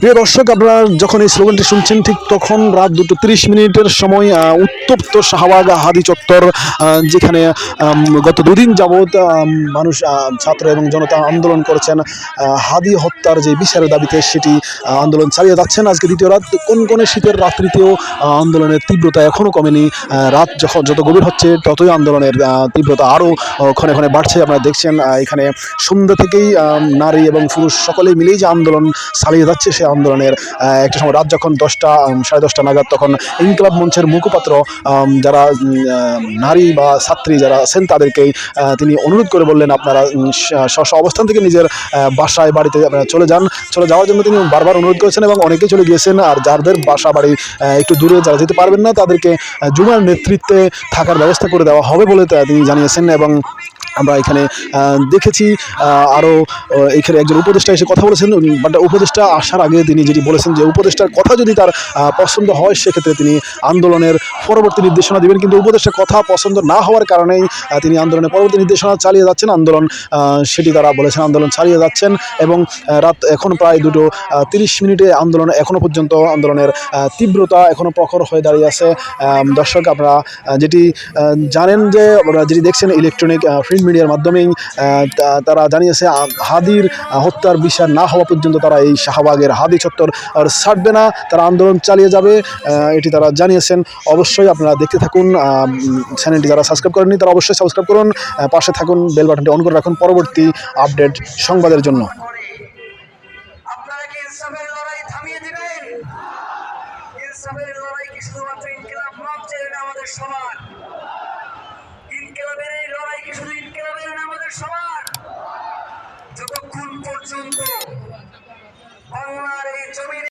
প্রিয় দর্শক, আপনারা যখন এই স্লোগানটি শুনছেন, ঠিক তখন রাত দুটো তিরিশ মিনিটের সময় উত্তপ্ত শাহবাগ হাদি চত্বর যেখানে গত দুদিন যাবৎ মানুষ ছাত্র এবং জনতা আন্দোলন করেছেন হাদি হত্যার যে বিচারের দাবিতে সেটি আন্দোলন চালিয়ে যাচ্ছেন। আজকে দ্বিতীয় রাত, কোন কোন শীতের রাত্রিতেও আন্দোলনের তীব্রতা এখনও কমেনি রাত যখন যত গভীর হচ্ছে, ততই আন্দোলনের তীব্রতা আরও ক্ষণে ক্ষণে বাড়ছে। আপনারা দেখছেন এখানে সন্ধ্যা থেকেই নারী এবং পুরুষ সকলে মিলেই যে আন্দোলন চালিয়ে যাচ্ছে সেই আন্দোলনের একটা সময় রাত যখন দশটা সাড়ে দশটা নাগাদ তখন ইনকলাব মঞ্চের মুখপাত্র যারা নারী বা ছাত্রী যারা আছেন তাদেরকেই তিনি অনুরোধ করে বললেন আপনারা স্ব- অবস্থান থেকে নিজের বাসায় বাড়িতে চলে যান। চলে যাওয়ার জন্য তিনি বারবার অনুরোধ করেছেন এবং অনেকেই চলে গিয়েছেন। আর যাদের বাসা বাড়ি একটু দূরে যারা যেতে পারবেন না, তাদেরকে জুমার নেতৃত্বে থাকার ব্যবস্থা করে দেওয়া হবে বলে তিনি জানিয়েছেন এবং আমরা এখানে দেখেছি আরও এখানে একজন উপদেষ্টা এসে কথা বলেছেন। বাট উপদেষ্টা আসার আগে তিনি যেটি বলেছেন যে উপদেষ্টার কথা যদি তার পছন্দ হয়, সেক্ষেত্রে তিনি আন্দোলনের পরবর্তী নির্দেশনা দিবেন। কিন্তু উপদেষ্টার কথা পছন্দ না হওয়ার কারণেই তিনি আন্দোলনের পরবর্তী নির্দেশনা চালিয়ে যাচ্ছেন। আন্দোলন সেটি তারা বলেছেন, আন্দোলন চালিয়ে যাচ্ছেন এবং রাত এখন প্রায় দুটো তিরিশ মিনিটে আন্দোলন এখনও পর্যন্ত, আন্দোলনের তীব্রতা এখনও প্রখর হয়ে দাঁড়িয়ে আছে। দর্শক, আপনারা যেটি জানেন যে, আপনারা যেটি দেখছেন ইলেকট্রনিক প্রিন্ট মিডিয়ার মাধ্যমেই তারা জানিয়েছে হাদির হত্যার বিচার না হওয়া পর্যন্ত তারা এই শাহবাগের হাদি চত্বর আর ছাড়বে না। তারা আন্দোলন চালিয়ে যাবে এটি তারা জানিয়েছেন। অবশ্যই আপনারা দেখতে থাকুন চ্যানেলটি যারা সাবস্ক্রাইব করেননি, তারা অবশ্যই সাবস্ক্রাইব করুন পাশে থাকুন বেল বাটনটি অন করে রাখুন। পরবর্তী আপডেট সংবাদের জন্য। আপনারা আমাদের সবার। যতক্ষণ পর্যন্ত বাংলার এই জমিনে